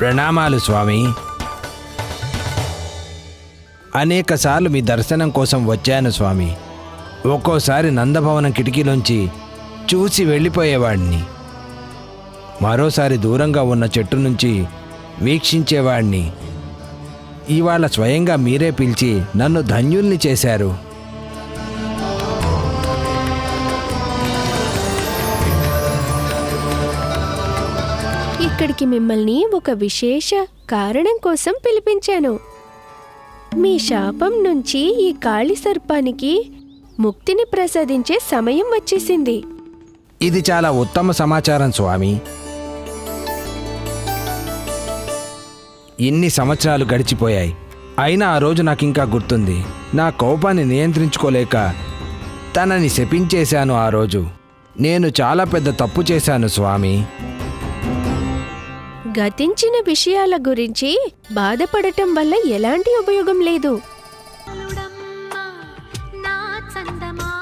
ప్రణామాలు స్వామి. అనేకసార్లు మీ దర్శనం కోసం వచ్చాను స్వామి. ఒక్కోసారి నందభవనం కిటికీలోంచి చూసి వెళ్ళిపోయేవాడిని మరోసారి దూరంగా ఉన్న చెట్టు నుంచి వీక్షించేవాడిని ఇవాళ స్వయంగా మీరే పిలిచి నన్ను ధన్యుల్ని చేశారు. ఇక్కడికి మిమ్మల్ని ఒక విశేష కారణం కోసం పిలిపించాను. మీ శాపం నుంచి ఈ కాళి సర్పానికి ముక్తిని ప్రసాదించే సమయం వచ్చేసింది. ఇది చాలా ఉత్తమ సమాచారం స్వామి. ఇన్ని సంవత్సరాలు గడిచిపోయాయి. అయినా ఆ రోజు నాకు ఇంకా గుర్తుంది. నా కోపాన్ని నియంత్రించుకోలేక తనని శపించేశాను ఆ రోజు. నేను చాలా పెద్ద తప్పు చేశాను స్వామి. గతించిన విషయాల గురించి బాధపడటం వల్ల ఎలాంటి ఉపయోగం లేదు.